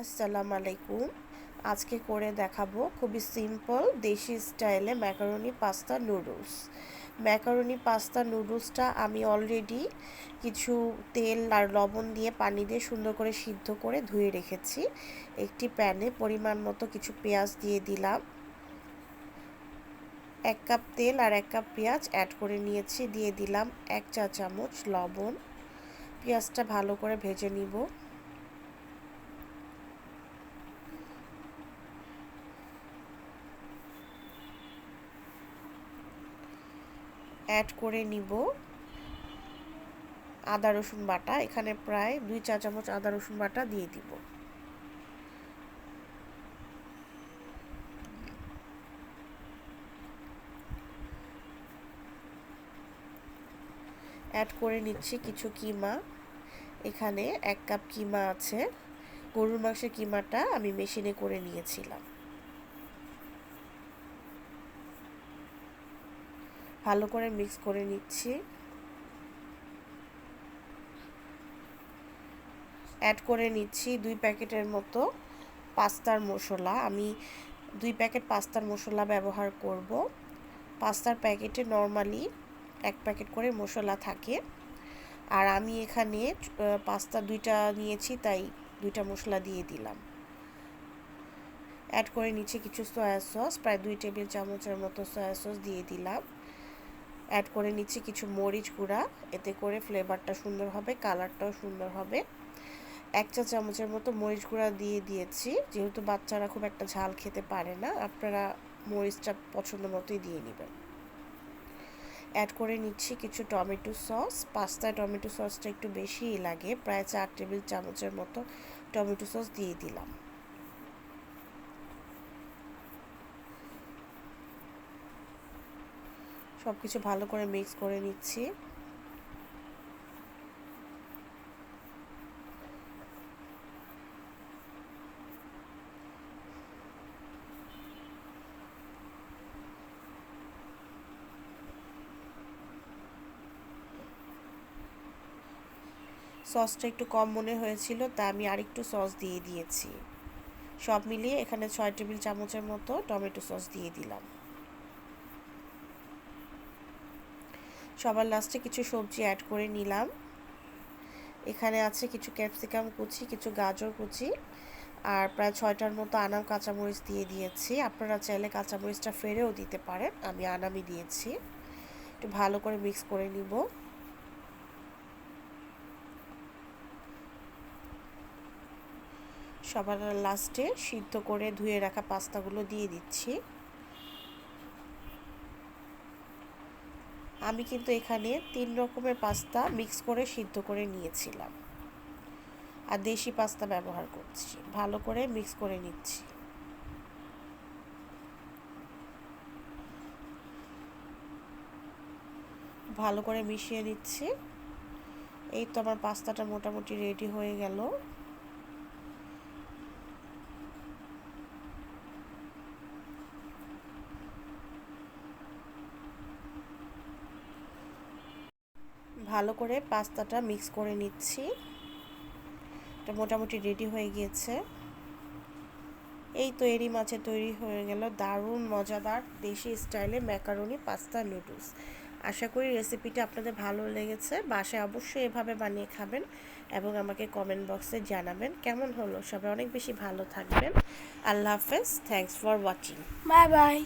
আসসালামু আলাইকুম। আজকে করে দেখাবো খুবই সিম্পল দেশি স্টাইলে macaroni pasta noodles macaroni pasta নুডলসটা আমি অলরেডি কিছু তেল আর লবণ দিয়ে পানি দিয়ে সুন্দর করে সিদ্ধ করে ধুয়ে রেখেছি। একটি প্যানে পরিমাণ মতো কিছু পেঁয়াজ দিয়ে দিলাম। এক কাপ তেল আর এক কাপ পেঁয়াজ অ্যাড করে নিয়েছি, দিয়ে দিলাম এক চা চামচ লবণ। পেঁয়াজটা ভালো করে ভেজে নিব। অ্যাড করে নিব। আদা, রসুন বাটা, এখানে প্রায় দুই চা চামচ আদা, রসুন বাটা দিয়ে দিব। অ্যাড করে নিচ্ছি কিছু কিমা। এখানে এক কাপ কিমা আছে। গরুর মাংসের কিমাটা আমি মেশিনে করে নিয়েছিলাম। ভালো করে মিক্স করে নিচ্ছি। অ্যাড করে নিচ্ছি দুই প্যাকেটের মতো পাস্তার মশলা। আমি দুই প্যাকেট পাস্তার মশলা ব্যবহার করব। পাস্তার প্যাকেটে নর্মালি এক প্যাকেট করে মশলা থাকে। আর আমি এখানে পাস্তা দুইটা নিয়েছি, তাই দুইটা মশলা দিয়ে দিলাম। অ্যাড করে নিচ্ছি কিছু সয়া সস প্রায় দুই টেবিল চামচের মতো সয়া সস দিয়ে দিলাম। অ্যাড করে নিচ্ছি কিছু মরিচ গুঁড়া। এতে করে ফ্লেভারটা সুন্দর হবে কালারটাও সুন্দর হবে। এক চা চামচের মতো মরিচ গুঁড়া দিয়ে দিয়েছি। যেহেতু বাচ্চারা খুব একটা ঝাল খেতে পারে না, আপনারা মরিচটা পছন্দ মতোই দিয়ে নেবেন। অ্যাড করে নিচ্ছি কিছু টমেটো সস। পাস্তায় টমেটো সসটা একটু বেশিই লাগে, প্রায় চার টেবিল চামচের মতো টমেটো সস দিয়ে দিলাম। সব কিছু ভালো করে মিক্স করে নিচ্ছি। সসটা একটু কম মনে হয়েছিল, তা আমি আরেকটু সস দিয়ে দিয়েছি। সব মিলিয়ে এখানে ছয় টেবিল চামচের মতো টমেটো সস দিয়ে দিলাম। সবার লাস্টে কিছু সবজি অ্যাড করে নিলাম। এখানে আছে কিছু ক্যাপসিকাম কুচি, কিছু গাজর কুচি, আর প্রায় ছয়টার মতো আনাম কাঁচামরিচ দিয়ে দিয়েছি। আপনারা চাইলে কাঁচামরিচটা ফেরেও দিতে পারেন, আমি আনামি দিয়েছি। একটু ভালো করে মিক্স করে নিব। সবার লাস্টে সিদ্ধ করে ধুয়ে রাখা পাস্তাগুলো দিয়ে দিচ্ছি। আমি কিন্তু এখানে তিন রকমের পাস্তা মিক্স করে সিদ্ধ করে নিয়েছিলাম। আর দেশি পাস্তা ব্যবহার করছি, ভালো করে মিক্স করে নিচ্ছি। ভালো করে মিশিয়ে নিচ্ছি। এই তো আমার পাস্তাটা মোটামুটি রেডি হয়ে গেল। ভালো করে পাস্তাটা মিক্স করে নিচ্ছি। এটা মোটামুটি রেডি হয়ে গিয়েছে। এই তো এরই মাছে তৈরি হয়ে গেল দারুণ, মজাদার দেশি স্টাইলে ম্যাকারনি পাস্তা নুডলস আশা করি রেসিপিটা আপনাদের ভালো লেগেছে। বাসায় অবশ্যই এভাবে বানিয়ে খাবেন এবং আমাকে কমেন্ট বক্সে জানাবেন কেমন হলো। সবাই অনেক বেশি ভালো থাকবেন। আল্লাহ হাফেজ। Thanks for watching bye bye